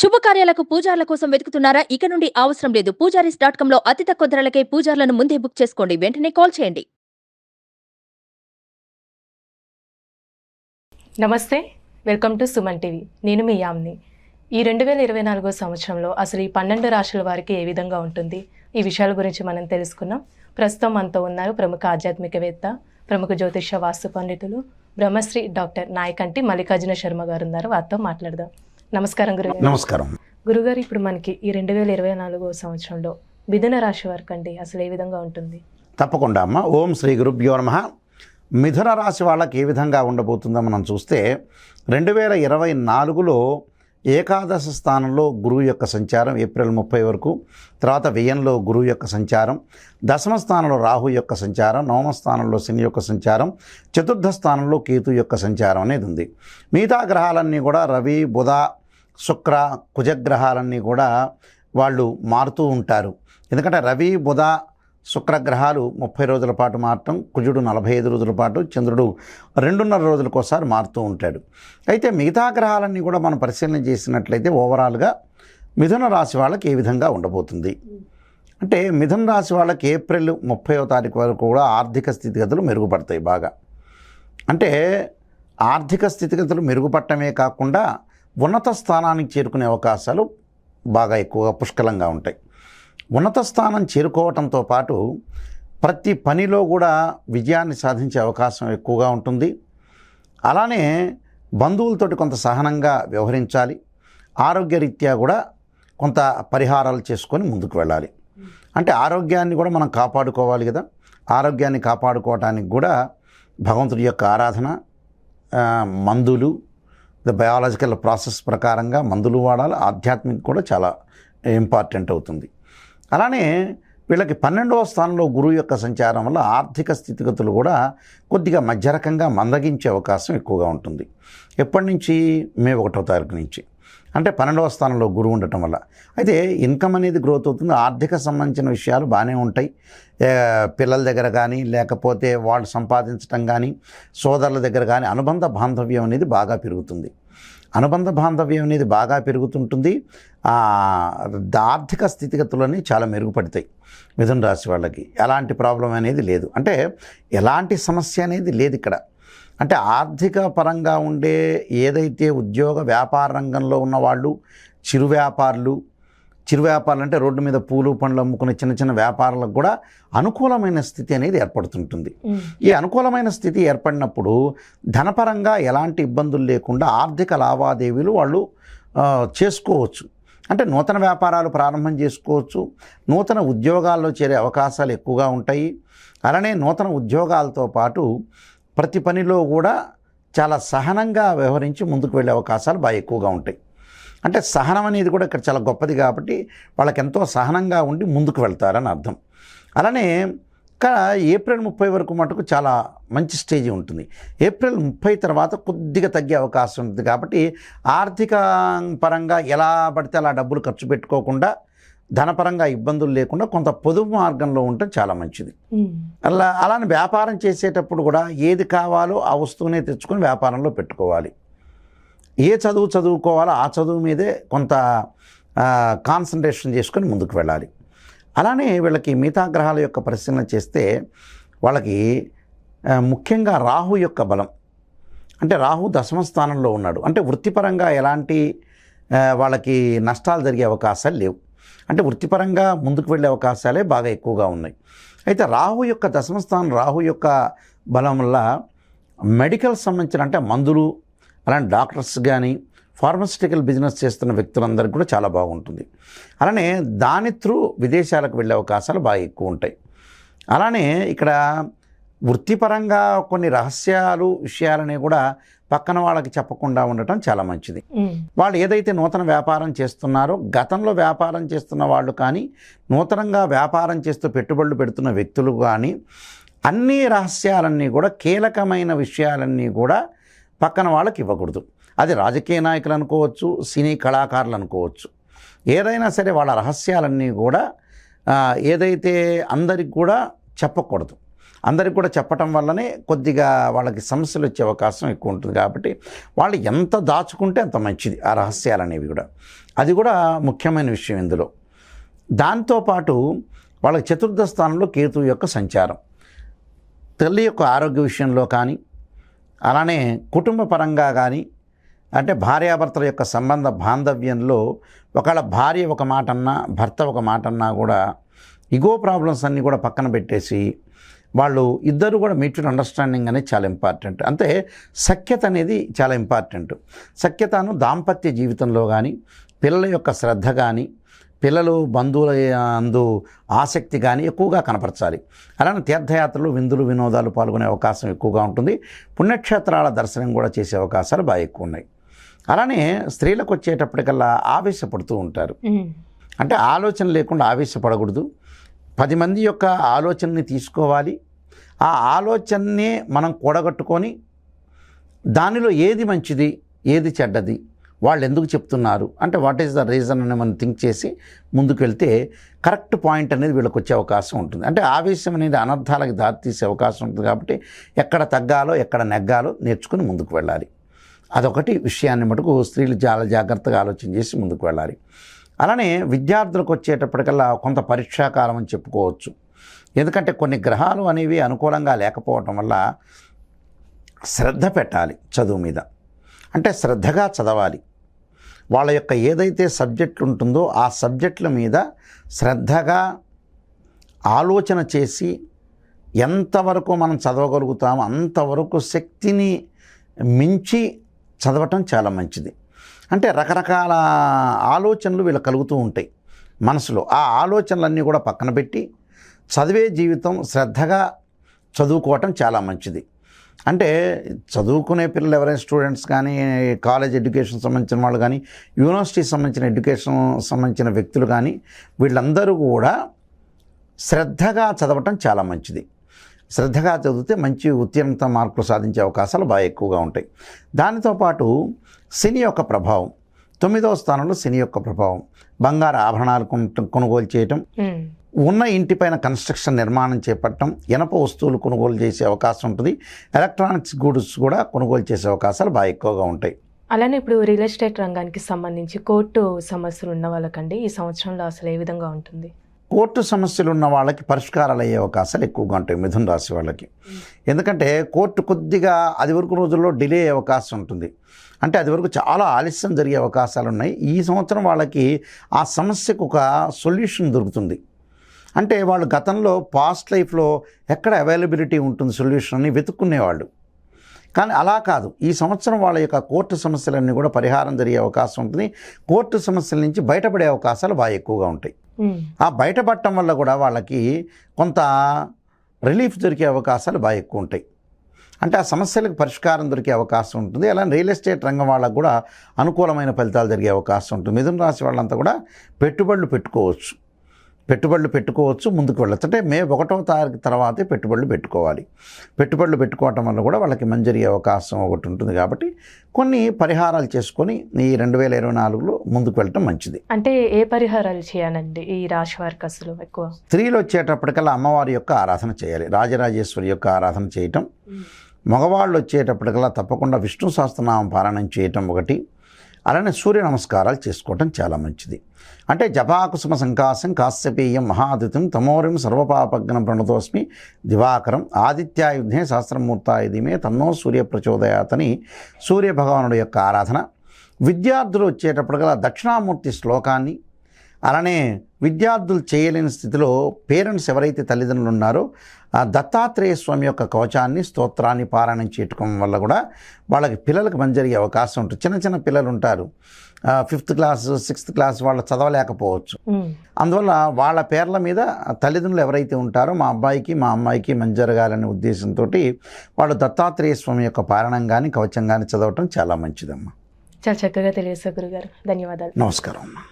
శుభకార్యాలకు పూజార్ల కోసం వెతుకుతున్నారా? ఇక నుండి అవసరం లేదు. పూజారీస్ డాట్ కామ్లో అతి తక్కువ ధరలకే పూజార్లను ముందే బుక్ చేసుకోండి. వెంటనే కాల్ చేయండి. నమస్తే. Welcome to Suman TV. నేను మీ యామ్ని. ఈ రెండు వేల ఇరవై నాలుగో సంవత్సరంలో అసలు ఈ పన్నెండు రాశుల వారికి ఏ విధంగా ఉంటుంది? ఈ విషయాల గురించి మనం తెలుసుకున్నాం. ప్రస్తుతం మనతో ఉన్నారు ప్రముఖ ఆధ్యాత్మికవేత్త ప్రముఖ జ్యోతిష వాస్తు పండితులు బ్రహ్మశ్రీ డాక్టర్ నాయకంటి మల్లికార్జున శర్మ గారు ఉన్నారు. వారితో మాట్లాడదాం. నమస్కారం గురుగారు. నమస్కారం. గురుగారు ఇప్పుడు మనకి ఈ రెండు వేల ఇరవై నాలుగో సంవత్సరంలో మిథున రాశి వారికి అండి అసలు ఏ విధంగా ఉంటుంది? తప్పకుండా అమ్మ. ఓం శ్రీ గురుభ్యో నమ. మిథున రాశి వాళ్ళకి ఏ విధంగా ఉండబోతుందో మనం చూస్తే రెండు వేల ఇరవై నాలుగులో ఏకాదశ స్థానంలో గురువు యొక్క సంచారం ఏప్రిల్ ముప్పై వరకు తర్వాత వ్యయంలో గురువు యొక్క సంచారం దశమ స్థానంలో రాహు యొక్క సంచారం నవమ స్థానంలో శని యొక్క సంచారం చతుర్థ స్థానంలో కేతు యొక్క సంచారం అనేది ఉంది. మిగతా గ్రహాలన్నీ కూడా రవి బుధ శుక్ర కుజగ్రహాలన్నీ కూడా వాళ్ళు మారుతూ ఉంటారు. ఎందుకంటే రవి బుధ శుక్రగ్రహాలు ముప్పై రోజుల పాటు మారటం కుజుడు నలభై ఐదు రోజుల పాటు చంద్రుడు రెండున్నర రోజులకోసారి మారుతూ ఉంటాడు. అయితే మిగతా గ్రహాలన్నీ కూడా మనం పరిశీలన చేసినట్లయితే ఓవరాల్గా మిథున రాశి వాళ్ళకి ఏ విధంగా ఉండబోతుంది? అంటే మిథున రాశి వాళ్ళకి ఏప్రిల్ ముప్పైవ తారీఖు వరకు కూడా ఆర్థిక స్థితిగతులు మెరుగుపడతాయి బాగా. అంటే ఆర్థిక స్థితిగతులు మెరుగుపడటమే కాకుండా ఉన్నత స్థానానికి చేరుకునే అవకాశాలు బాగా ఎక్కువగా పుష్కలంగా ఉంటాయి. ఉన్నత స్థానం చేరుకోవటంతో పాటు ప్రతి పనిలో కూడా విజయాన్ని సాధించే అవకాశం ఎక్కువగా ఉంటుంది. అలానే బంధువులతోటి కొంత సహనంగా వ్యవహరించాలి. ఆరోగ్యరీత్యా కూడా కొంత పరిహారాలు చేసుకొని ముందుకు వెళ్ళాలి. అంటే ఆరోగ్యాన్ని కూడా మనం కాపాడుకోవాలి కదా. ఆరోగ్యాన్ని కాపాడుకోవటానికి కూడా భగవంతుడి యొక్క ఆరాధన మందులు ద బయాలజికల్ ప్రాసెస్ ప్రకారంగా మందులు వాడాలి. ఆధ్యాత్మిక కూడా చాలా ఇంపార్టెంట్ అవుతుంది. అలానే వీళ్ళకి పన్నెండవ స్థానంలో గురువు యొక్క సంచారం వల్ల ఆర్థిక స్థితిగతులు కూడా కొద్దిగా మధ్యరకంగా మందగించే అవకాశం ఎక్కువగా ఉంటుంది. ఎప్పటి నుంచి? మే ఒకటో తారీఖు నుంచి. అంటే పన్నెండవ స్థానంలో గురువు ఉండటం వల్ల. అయితే ఇన్కమ్ అనేది గ్రోత్ అవుతుంది. ఆర్థిక సంబంధించిన విషయాలు బాగానే ఉంటాయి. పిల్లల దగ్గర కానీ లేకపోతే వాళ్ళు సంపాదించడం కానీ సోదరుల దగ్గర కానీ అనుబంధ బాంధవ్యం అనేది బాగా పెరుగుతుంది. అనుబంధ బాంధవ్యం అనేది బాగా పెరుగుతుంటుంది. ఆర్థిక స్థితిగతులన్నీ చాలా మెరుగుపడతాయి మిథున రాశి వాళ్ళకి. ఎలాంటి ప్రాబ్లం అనేది లేదు. అంటే ఎలాంటి సమస్య అనేది లేదు ఇక్కడ. అంటే ఆర్థిక పరంగా ఉండే ఏదైతే ఉద్యోగ వ్యాపార రంగంలో ఉన్న వాళ్ళు చిరు వ్యాపారులు చిరు వ్యాపారాలు అంటే రోడ్డు మీద పూలు పండ్లు అమ్ముకునే చిన్న చిన్న వ్యాపారాలకు కూడా అనుకూలమైన స్థితి అనేది ఏర్పడుతుంటుంది. ఈ అనుకూలమైన స్థితి ఏర్పడినప్పుడు ధనపరంగా ఎలాంటి ఇబ్బందులు లేకుండా ఆర్థిక లావాదేవీలు వాళ్ళు చేసుకోవచ్చు. అంటే నూతన వ్యాపారాలు ప్రారంభం చేసుకోవచ్చు. నూతన ఉద్యోగాల్లో చేరే అవకాశాలు ఎక్కువగా ఉంటాయి. అలానే నూతన ఉద్యోగాలతో పాటు ప్రతి పనిలో కూడా చాలా సహనంగా వ్యవహరించి ముందుకు వెళ్ళే అవకాశాలు బాగా ఎక్కువగా ఉంటాయి. అంటే సహనం అనేది కూడా ఇక్కడ చాలా గొప్పది కాబట్టి వాళ్ళకి ఎంతో సహనంగా ఉండి ముందుకు వెళ్తారని అర్థం. అలానే ఇంకా ఏప్రిల్ ముప్పై వరకు మటుకు చాలా మంచి స్టేజ్ ఉంటుంది. ఏప్రిల్ ముప్పై తర్వాత కొద్దిగా తగ్గే అవకాశం ఉంటుంది కాబట్టి ఆర్థిక పరంగా ఎలా పడితే అలా డబ్బులు ఖర్చు పెట్టుకోకుండా ధనపరంగా ఇబ్బందులు లేకుండా కొంత పొదుపు మార్గంలో ఉంటే చాలా మంచిది. అలా అలానే వ్యాపారం చేసేటప్పుడు కూడా ఏది కావాలో ఆ వస్తువునే తెచ్చుకొని వ్యాపారంలో పెట్టుకోవాలి. ఏ చదువు చదువుకోవాలో ఆ చదువు మీదే కొంత కాన్సన్ట్రేషన్ చేసుకొని ముందుకు వెళ్ళాలి. అలానే వీళ్ళకి మిగతా గ్రహాల యొక్క పరిశీలన చేస్తే వాళ్ళకి ముఖ్యంగా రాహు యొక్క బలం. అంటే రాహు దశమ స్థానంలో ఉన్నాడు. అంటే వృత్తిపరంగా ఎలాంటి వాళ్ళకి నష్టాలు జరిగే అవకాశాలు లేవు. అంటే వృత్తిపరంగా ముందుకు వెళ్ళే అవకాశాలే బాగా ఎక్కువగా ఉన్నాయి. అయితే రాహు యొక్క దశమ స్థానం రాహు యొక్క బలం వల్ల మెడికల్ సంబంధించిన అంటే మందులు అలాంటి డాక్టర్స్ కానీ ఫార్మసిటికల్ బిజినెస్ చేస్తున్న వ్యక్తులందరికీ కూడా చాలా బాగుంటుంది. అలానే దాని త్రూ విదేశాలకు వెళ్ళే అవకాశాలు బాగా ఎక్కువ ఉంటాయి. అలానే ఇక్కడ వృత్తిపరంగా కొన్ని రహస్యాలు విషయాలని కూడా పక్కన వాళ్ళకి చెప్పకుండా ఉండటం చాలా మంచిది. వాళ్ళు ఏదైతే నూతన వ్యాపారం చేస్తున్నారో గతంలో వ్యాపారం చేస్తున్న వాళ్ళు కానీ నూతనంగా వ్యాపారం చేస్తూ పెట్టుబడులు పెడుతున్న వ్యక్తులు కానీ అన్ని రహస్యాలన్నీ కూడా కీలకమైన విషయాలన్నీ కూడా పక్కన వాళ్ళకి ఇవ్వకూడదు. అది రాజకీయ నాయకులు అనుకోవచ్చు సినీ కళాకారులు అనుకోవచ్చు. ఏదైనా సరే వాళ్ళ రహస్యాలన్నీ కూడా ఏదైతే అందరికి కూడా చెప్పకూడదు. అందరికి కూడా చెప్పటం వల్లనే కొద్దిగా వాళ్ళకి సమస్యలు వచ్చే అవకాశం ఎక్కువ ఉంటుంది కాబట్టి వాళ్ళు ఎంత దాచుకుంటే అంత మంచిది ఆ రహస్యాలు అనేవి కూడా. అది కూడా ముఖ్యమైన విషయం ఇందులో. దాంతోపాటు వాళ్ళకి చతుర్థ స్థానంలో కేతు యొక్క సంచారం. తల్లి యొక్క ఆరోగ్య విషయంలో కానీ అలానే కుటుంబ పరంగా కానీ అంటే భార్యాభర్తల యొక్క సంబంధ బాంధవ్యంలో ఒకవేళ భార్య ఒక మాట అన్నా భర్త ఒక మాట అన్నా కూడా ఇగో ప్రాబ్లమ్స్ అన్నీ కూడా పక్కన పెట్టేసి వాళ్ళు ఇద్దరు కూడా మ్యూచువల్ అండర్స్టాండింగ్ అనేది చాలా ఇంపార్టెంట్. అంటే సఖ్యత అనేది చాలా ఇంపార్టెంట్. సఖ్యతను దాంపత్య జీవితంలో కానీ పిల్లల యొక్క శ్రద్ధ కానీ పిల్లలు బంధువుల అందు ఆసక్తి కానీ ఎక్కువగా కనపరచాలి. అలానే తీర్థయాత్రలు విందులు వినోదాలు పాల్గొనే అవకాశం ఎక్కువగా ఉంటుంది. పుణ్యక్షేత్రాల దర్శనం కూడా చేసే అవకాశాలు బాగా ఎక్కువ ఉన్నాయి. అలానే స్త్రీలకు వచ్చేటప్పటికల్లా ఆవేశపడుతూ ఉంటారు. అంటే ఆలోచన లేకుండా ఆవేశపడకూడదు. పది మంది యొక్క ఆలోచనని తీసుకోవాలి. ఆ ఆలోచననే మనం కూడగట్టుకొని దానిలో ఏది మంచిది ఏది చెడ్డది వాళ్ళు ఎందుకు చెప్తున్నారు? అంటే వాట్ ఈస్ ద రీజన్ అని మనం థింక్ చేసి ముందుకు వెళ్తే కరెక్ట్ పాయింట్ అనేది వీళ్ళకి వచ్చే అవకాశం ఉంటుంది. అంటే ఆవేశం అనేది అనర్థాలకు దారితీసే అవకాశం ఉంటుంది కాబట్టి ఎక్కడ తగ్గాలో ఎక్కడ నెగ్గాలో నేర్చుకుని ముందుకు వెళ్ళాలి. అదొకటి విషయాన్ని మటుకు స్త్రీలు చాలా జాగ్రత్తగా ఆలోచన చేసి ముందుకు వెళ్ళాలి. అలానే విద్యార్థులకు వచ్చేటప్పటికల్లా కొంత పరీక్షాకాలం అని చెప్పుకోవచ్చు. ఎందుకంటే కొన్ని గ్రహాలు అనేవి అనుకూలంగా లేకపోవటం వల్ల శ్రద్ధ పెట్టాలి చదువు మీద. అంటే శ్రద్ధగా చదవాలి. వాళ్ళ యొక్క ఏదైతే సబ్జెక్ట్ ఉంటుందో ఆ సబ్జెక్టుల మీద శ్రద్ధగా ఆలోచన చేసి ఎంతవరకు మనం చదవగలుగుతామో అంతవరకు శక్తిని మించి చదవటం చాలా మంచిది. అంటే రకరకాల ఆలోచనలు వీళ్ళు కలుగుతూ ఉంటాయి మనసులో. ఆ ఆలోచనలన్నీ కూడా పక్కన పెట్టి చదివే జీవితం శ్రద్ధగా చదువుకోవటం చాలా మంచిది. అంటే చదువుకునే పిల్లలు ఎవరైనా స్టూడెంట్స్ కానీ కాలేజ్ ఎడ్యుకేషన్ సంబంధించిన వాళ్ళు కానీ యూనివర్సిటీ సంబంధించిన ఎడ్యుకేషన్ సంబంధించిన వ్యక్తులు కానీ వీళ్ళందరూ కూడా శ్రద్ధగా చదవటం చాలా మంచిది. శ్రద్ధగా చదివితే మంచి ఉత్తీర్ణత మార్కులు సాధించే అవకాశాలు బాగా ఎక్కువగా ఉంటాయి. దానితో పాటు శని యొక్క ప్రభావం తొమ్మిదవ స్థానంలో శని యొక్క ప్రభావం బంగారు ఆభరణాలు కొనుగోలు చేయటం ఉన్న ఇంటిపైన కన్స్ట్రక్షన్ నిర్మాణం చేపట్టడం ఇనప వస్తువులు కొనుగోలు చేసే అవకాశం ఉంటుంది. ఎలక్ట్రానిక్స్ గూడ్స్ కూడా కొనుగోలు చేసే అవకాశాలు బాగా ఎక్కువగా ఉంటాయి. అలానే ఇప్పుడు రియల్ ఎస్టేట్ రంగానికి సంబంధించి కోర్టు సమస్యలు ఉన్న వాళ్ళకండి ఈ సంవత్సరంలో అసలు ఏ విధంగా ఉంటుంది? కోర్టు సమస్యలు ఉన్న వాళ్ళకి పరిష్కారాలు అయ్యే అవకాశాలు ఎక్కువగా ఉంటాయి మిథున రాశి వాళ్ళకి. ఎందుకంటే కోర్టు కొద్దిగా అది వరకు రోజుల్లో డిలే అయ్యే అవకాశం ఉంటుంది. అంటే అది వరకు చాలా ఆలస్యం జరిగే అవకాశాలు ఉన్నాయి. ఈ సంవత్సరం వాళ్ళకి ఆ సమస్యకు ఒక సొల్యూషన్ దొరుకుతుంది. అంటే వాళ్ళు గతంలో పాస్ట్ లైఫ్లో ఎక్కడ అవైలబిలిటీ ఉంటుంది సొల్యూషన్ అని వెతుక్కునేవాళ్ళు. కానీ అలా కాదు. ఈ సంవత్సరం వాళ్ళ యొక్క కోర్టు సమస్యలన్నీ కూడా పరిహారం జరిగే అవకాశం ఉంటుంది. కోర్టు సమస్యల నుంచి బయటపడే అవకాశాలు బాగా ఎక్కువగా ఉంటాయి. ఆ బయటపడటం వల్ల కూడా వాళ్ళకి కొంత రిలీఫ్ దొరికే అవకాశాలు బాగా ఎక్కువ ఉంటాయి. అంటే ఆ సమస్యలకు పరిష్కారం దొరికే అవకాశం ఉంటుంది. అలానే రియల్ ఎస్టేట్ రంగం వాళ్ళకు కూడా అనుకూలమైన ఫలితాలు జరిగే అవకాశం ఉంటుంది. మిథున రాశి వాళ్ళంతా కూడా పెట్టుబడులు పెట్టుకోవచ్చు. పెట్టుబడులు పెట్టుకోవచ్చు ముందుకు వెళ్ళచ్చు. అంటే మే ఒకటవ తారీఖు తర్వాతే పెట్టుబడులు పెట్టుకోవాలి. పెట్టుబడులు పెట్టుకోవటం వల్ల కూడా వాళ్ళకి మంచి జరిగే అవకాశం ఒకటి ఉంటుంది కాబట్టి కొన్ని పరిహారాలు చేసుకొని ఈ రెండు వేల ఇరవై నాలుగులో ముందుకు వెళ్ళటం మంచిది. అంటే ఏ పరిహారాలు చేయాలండి ఈ రాశి వారికి అసలు ఎక్కువ? స్త్రీలు వచ్చేటప్పటికల్లా అమ్మవారి యొక్క ఆరాధన చేయాలి. రాజరాజేశ్వరి యొక్క ఆరాధన చేయటం. మగవాళ్ళు వచ్చేటప్పటికల్లా తప్పకుండా విష్ణు సహస్రనామం పారాయణం చేయటం ఒకటి. అలానే సూర్య నమస్కారాలు చేసుకోవటం చాలా మంచిది. అంటే జపాకుసుమ సంకాసం కాశ్యపేయం మహాదితం తమోరిం సర్వపాపగ్నం ప్రణతోస్మి దివాకరం ఆదిత్యాయుధే సహస్రమూర్తాయుధిమే తన్నో సూర్య ప్రచోదయాతని సూర్య భగవానుడి యొక్క ఆరాధన. విద్యార్థులు వచ్చేటప్పుడు గల దక్షిణామూర్తి శ్లోకాన్ని అలానే విద్యార్థులు చేయలేని స్థితిలో పేరెంట్స్ ఎవరైతే తల్లిదండ్రులు ఉన్నారో ఆ దత్తాత్రేయ స్వామి యొక్క కవచాన్ని స్తోత్రాన్ని పారాయణం చేయటం వల్ల కూడా వాళ్ళకి పిల్లలకు మంచి జరిగే అవకాశం ఉంటుంది. చిన్న చిన్న పిల్లలు ఉంటారు. ఫిఫ్త్ క్లాస్ సిక్స్త్ క్లాస్ వాళ్ళు చదవలేకపోవచ్చు. అందువల్ల వాళ్ళ పేర్ల మీద తల్లిదండ్రులు ఎవరైతే ఉంటారో మా అబ్బాయికి మా అమ్మాయికి మంచి జరగాలనే ఉద్దేశంతో వాళ్ళు దత్తాత్రేయ స్వామి యొక్క పారాయణం కానీ కవచం కానీ చదవటం చాలా మంచిదమ్మా. చాలా చక్కగా తెలియజేశారు గురుగారు. ధన్యవాదాలు. నమస్కారం అమ్మా.